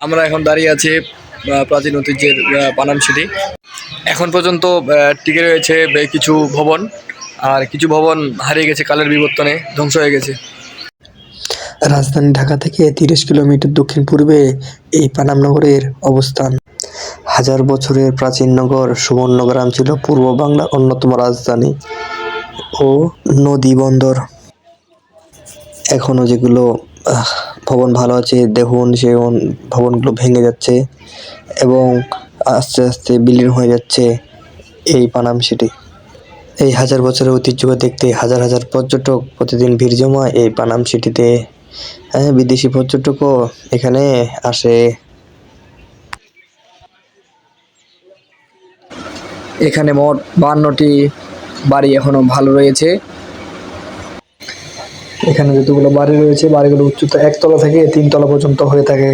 আমরা এখন দাঁড়িয়ে আছি প্রাচীন ঐতিহ্যের পানাম সিটি এখন পর্যন্ত টিকে রয়েছে কিছু ভবন, আর কিছু ভবন হারিয়ে গেছে কালের বিবর্তনে, ধ্বংস হয়ে গেছে। রাজধানী ঢাকা থেকে তিরিশ কিলোমিটার দক্ষিণ পূর্বে এই পানাম নগরের অবস্থান। হাজার বছরের প্রাচীন নগর সুবর্ণগ্রাম ছিল পূর্ব বাংলার অন্যতম রাজধানী ও নদী বন্দর। এখনও যেগুলো ভবন ভালো আছে, দেখুন, সে ভবনগুলো ভেঙে যাচ্ছে এবং আস্তে আস্তে বিলীন হয়ে যাচ্ছে এই পানাম সিটি। এই হাজার বছরের ঐতিহ্যকে দেখতে হাজার হাজার পর্যটক প্রতিদিন ভিড় জমায় এই পানাম সিটিতে। হ্যাঁ বিদেশি পর্যটকও এখানে আসে। এখানে মোট বান্নটি বাড়ি এখনও ভালো রয়েছে। এখানে যতগুলো বাড়ি রয়েছে বাড়িগুলো উচ্চতা একতলা থেকে তিনতলা পর্যন্ত হয়ে থাকে।